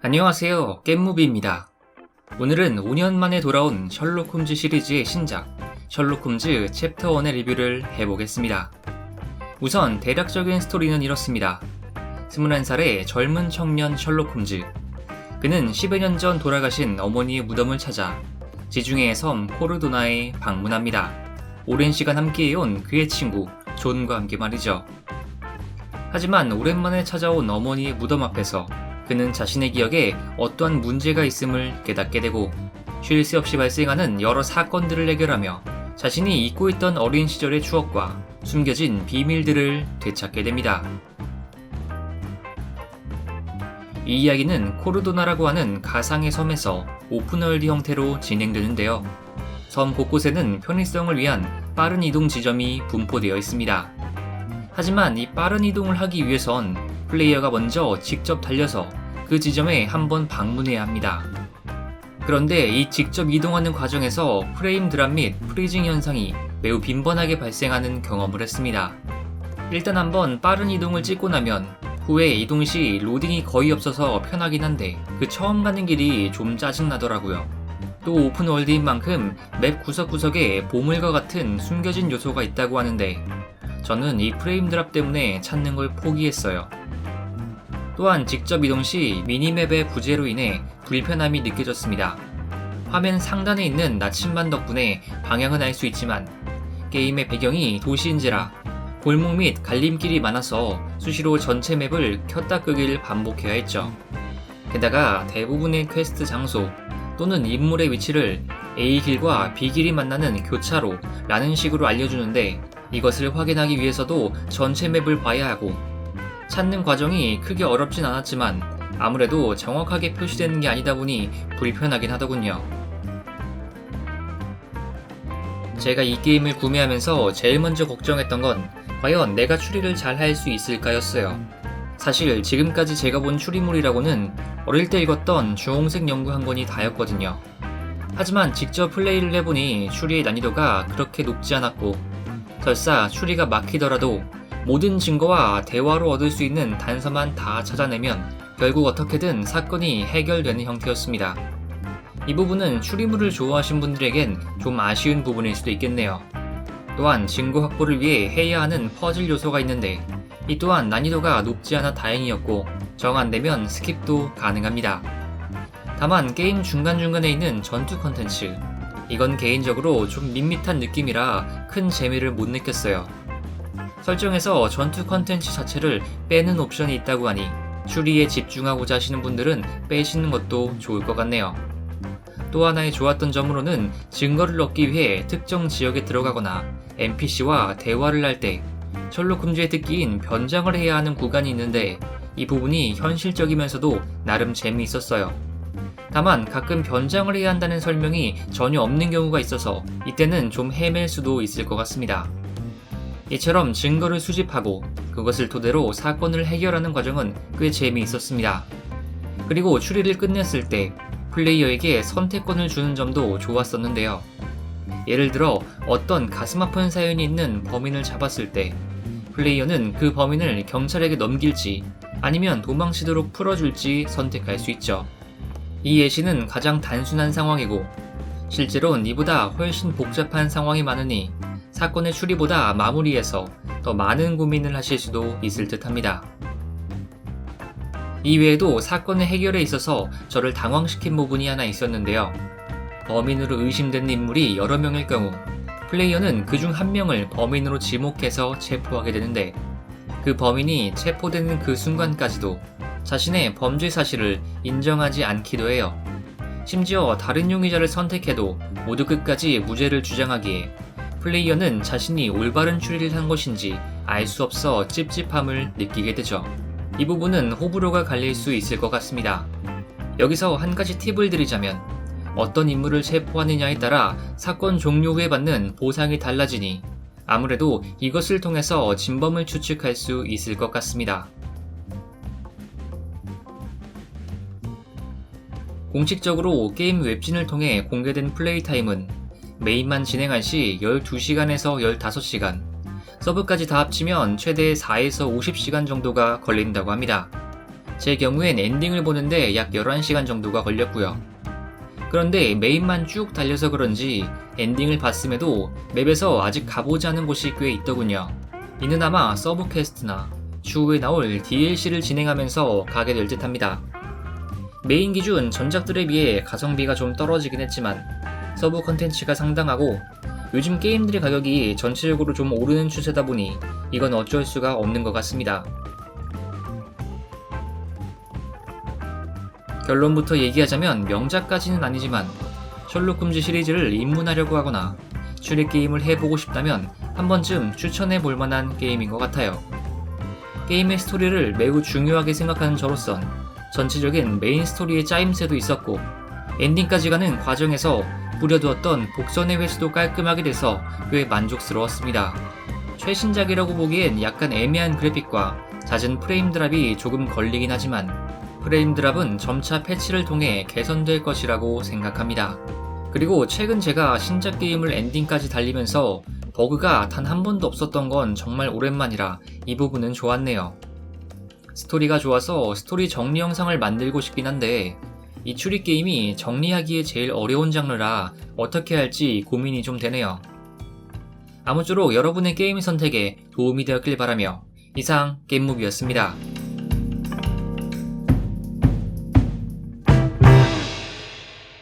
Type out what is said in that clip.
안녕하세요. 깻무비입니다. 오늘은 5년 만에 돌아온 셜록 홈즈 시리즈의 신작 셜록 홈즈 챕터 1의 리뷰를 해보겠습니다. 우선 대략적인 스토리는 이렇습니다. 21살의 젊은 청년 셜록 홈즈. 그는 10여 년 전 돌아가신 어머니의 무덤을 찾아 지중해의 섬 코르도나에 방문합니다. 오랜 시간 함께해온 그의 친구 존과 함께 말이죠. 하지만 오랜만에 찾아온 어머니의 무덤 앞에서 그는 자신의 기억에 어떠한 문제가 있음을 깨닫게 되고 쉴 새 없이 발생하는 여러 사건들을 해결하며 자신이 잊고 있던 어린 시절의 추억과 숨겨진 비밀들을 되찾게 됩니다. 이 이야기는 코르도나라고 하는 가상의 섬에서 오픈월드 형태로 진행되는데요. 섬 곳곳에는 편의성을 위한 빠른 이동 지점이 분포되어 있습니다. 하지만 이 빠른 이동을 하기 위해선 플레이어가 먼저 직접 달려서 그 지점에 한번 방문해야 합니다. 그런데 이 직접 이동하는 과정에서 프레임 드랍 및 프리징 현상이 매우 빈번하게 발생하는 경험을 했습니다. 일단 한번 빠른 이동을 찍고 나면 후에 이동 시 로딩이 거의 없어서 편하긴 한데 그 처음 가는 길이 좀 짜증나더라고요. 또 오픈월드인 만큼 맵 구석구석에 보물과 같은 숨겨진 요소가 있다고 하는데 저는 이 프레임 드랍 때문에 찾는 걸 포기했어요. 또한 직접 이동 시 미니맵의 부재로 인해 불편함이 느껴졌습니다. 화면 상단에 있는 나침반 덕분에 방향은 알 수 있지만 게임의 배경이 도시인지라 골목 및 갈림길이 많아서 수시로 전체 맵을 켰다 끄기를 반복해야 했죠. 게다가 대부분의 퀘스트 장소 또는 인물의 위치를 A길과 B길이 만나는 교차로 라는 식으로 알려주는데 이것을 확인하기 위해서도 전체 맵을 봐야 하고 찾는 과정이 크게 어렵진 않았지만 아무래도 정확하게 표시되는 게 아니다 보니 불편하긴 하더군요. 제가 이 게임을 구매하면서 제일 먼저 걱정했던 건 과연 내가 추리를 잘 할 수 있을까였어요. 사실 지금까지 제가 본 추리물이라고는 어릴 때 읽었던 주홍색 연구 한 권이 다였거든요. 하지만 직접 플레이를 해보니 추리의 난이도가 그렇게 높지 않았고 설사 추리가 막히더라도 모든 증거와 대화로 얻을 수 있는 단서만 다 찾아내면 결국 어떻게든 사건이 해결되는 형태였습니다. 이 부분은 추리물을 좋아하신 분들에겐 좀 아쉬운 부분일 수도 있겠네요. 또한 증거 확보를 위해 해야 하는 퍼즐 요소가 있는데 이 또한 난이도가 높지 않아 다행이었고 정 안되면 스킵도 가능합니다. 다만 게임 중간중간에 있는 전투 컨텐츠 이건 개인적으로 좀 밋밋한 느낌이라 큰 재미를 못 느꼈어요. 설정에서 전투 컨텐츠 자체를 빼는 옵션이 있다고 하니 추리에 집중하고자 하시는 분들은 빼시는 것도 좋을 것 같네요. 또 하나의 좋았던 점으로는 증거를 얻기 위해 특정 지역에 들어가거나 NPC와 대화를 할 때 철로 금지의 특기인 변장을 해야 하는 구간이 있는데 이 부분이 현실적이면서도 나름 재미있었어요. 다만 가끔 변장을 해야 한다는 설명이 전혀 없는 경우가 있어서 이때는 좀 헤맬 수도 있을 것 같습니다. 이처럼 증거를 수집하고 그것을 토대로 사건을 해결하는 과정은 꽤 재미있었습니다. 그리고 추리를 끝냈을 때 플레이어에게 선택권을 주는 점도 좋았었는데요. 예를 들어 어떤 가슴 아픈 사연이 있는 범인을 잡았을 때 플레이어는 그 범인을 경찰에게 넘길지 아니면 도망치도록 풀어줄지 선택할 수 있죠. 이 예시는 가장 단순한 상황이고 실제로는 이보다 훨씬 복잡한 상황이 많으니 사건의 추리보다 마무리에서 더 많은 고민을 하실 수도 있을 듯 합니다. 이외에도 사건의 해결에 있어서 저를 당황시킨 부분이 하나 있었는데요. 범인으로 의심되는 인물이 여러 명일 경우 플레이어는 그 중 한 명을 범인으로 지목해서 체포하게 되는데 그 범인이 체포되는 그 순간까지도 자신의 범죄 사실을 인정하지 않기도 해요. 심지어 다른 용의자를 선택해도 모두 끝까지 무죄를 주장하기에 플레이어는 자신이 올바른 추리를 한 것인지 알 수 없어 찝찝함을 느끼게 되죠. 이 부분은 호불호가 갈릴 수 있을 것 같습니다. 여기서 한 가지 팁을 드리자면 어떤 인물을 체포하느냐에 따라 사건 종료 후에 받는 보상이 달라지니 아무래도 이것을 통해서 진범을 추측할 수 있을 것 같습니다. 공식적으로 게임 웹진을 통해 공개된 플레이 타임은 메인만 진행한 시 12시간에서 15시간, 서브까지 다 합치면 최대 4에서 50시간 정도가 걸린다고 합니다. 제 경우엔 엔딩을 보는데 약 11시간 정도가 걸렸고요. 그런데 메인만 쭉 달려서 그런지 엔딩을 봤음에도 맵에서 아직 가보지 않은 곳이 꽤 있더군요. 이는 아마 서브 퀘스트나 추후에 나올 DLC를 진행하면서 가게 될 듯 합니다. 메인 기준 전작들에 비해 가성비가 좀 떨어지긴 했지만 서브 컨텐츠가 상당하고 요즘 게임들의 가격이 전체적으로 좀 오르는 추세다 보니 이건 어쩔 수가 없는 것 같습니다. 결론부터 얘기하자면 명작까지는 아니지만 셜록 홈즈 시리즈를 입문하려고 하거나 추리 게임을 해보고 싶다면 한 번쯤 추천해 볼 만한 게임인 것 같아요. 게임의 스토리를 매우 중요하게 생각하는 저로선 전체적인 메인 스토리의 짜임새도 있었고 엔딩까지 가는 과정에서 뿌려두었던 복선의 회수도 깔끔하게 돼서 꽤 만족스러웠습니다. 최신작이라고 보기엔 약간 애매한 그래픽과 잦은 프레임 드랍이 조금 걸리긴 하지만 프레임 드랍은 점차 패치를 통해 개선될 것이라고 생각합니다. 그리고 최근 제가 신작 게임을 엔딩까지 달리면서 버그가 단 한 번도 없었던 건 정말 오랜만이라 이 부분은 좋았네요. 스토리가 좋아서 스토리 정리 영상을 만들고 싶긴 한데 이 추리 게임이 정리하기에 제일 어려운 장르라 어떻게 할지 고민이 좀 되네요. 아무쪼록 여러분의 게임 선택에 도움이 되었길 바라며 이상 게임무비였습니다.